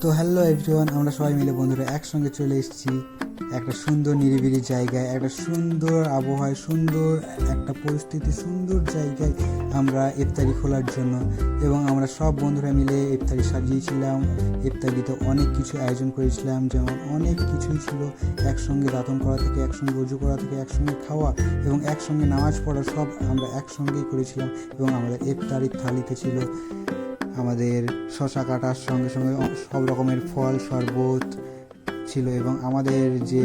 তো hello everyone আমরা সবাই মিলে বন্ধুরা একসঙ্গে চলে এসেছি একটা সুন্দর নিরিবিলি জায়গায়, একটা সুন্দর আবহাওয়ায়, সুন্দর একটা পরিস্থিতি, সুন্দর জায়গায় আমরা ইফতারি খোলার জন্য। এবং আমরা সব বন্ধুরা মিলে ইফতারি সাজিয়েছিলাম, ইফতারিতে অনেক কিছু আয়োজন করেছিলাম, যেমন অনেক কিছুই ছিল। একসঙ্গে দাতন করা থেকে, একসঙ্গে উজু করা থেকে, একসঙ্গে খাওয়া এবং একসঙ্গে নামাজ পড়া সব আমরা একসঙ্গেই করেছিলাম এবং আমাদের ইফতারির থালিতে ছিল। আমাদের শশা কাটার সঙ্গে সঙ্গে সব রকমের ফল, শরবত ছিল এবং আমাদের যে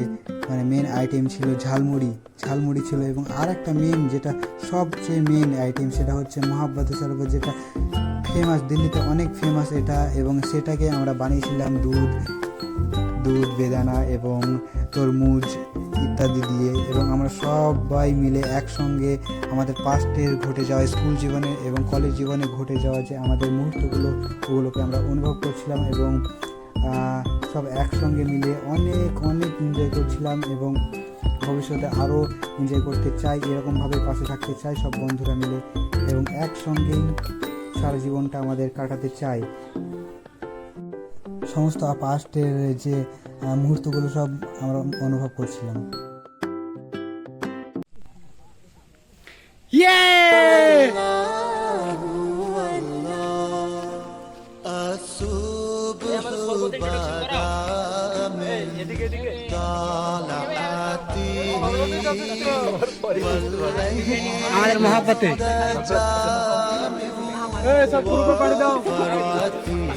মানে মেন আইটেম ছিল ঝালমুড়ি। ঝালমুড়ি ছিল এবং আর একটা মেন যেটা সবচেয়ে মেন আইটেম সেটা হচ্ছে মহাব্বত শরবত যেটা ফেমাস দিল্লিতে অনেক ফেমাস এটা এবং সেটাকে আমরা বানিয়েছিলাম দুধ। দুধ, বেদানা এবং তরমুজ ইত্যাদি দিয়ে এবং আমরা সবাই মিলে একসঙ্গে আমাদের পাস্টের ঘটে যাওয়া, স্কুল জীবনে এবং কলেজ জীবনে ঘটে যাওয়া যে আমাদের মুহূর্তগুলো, ওগুলোকে আমরা অনুভব করছিলাম এবং সব একসঙ্গে মিলে অনেক অনেক এনজয় করছিলাম এবং ভবিষ্যতে আরও এনজয় করতে চাই, এরকমভাবে পাশে থাকতে চাই সব বন্ধুরা মিলে এবং একসঙ্গেই সারা জীবনটা আমাদের কাটাতে চাই। সমস্ত পাস্টের যে মুহূর্তগুলো সব আমরা অনুভব করছিলাম। আমাদের মহাব্বতে। সব দাও।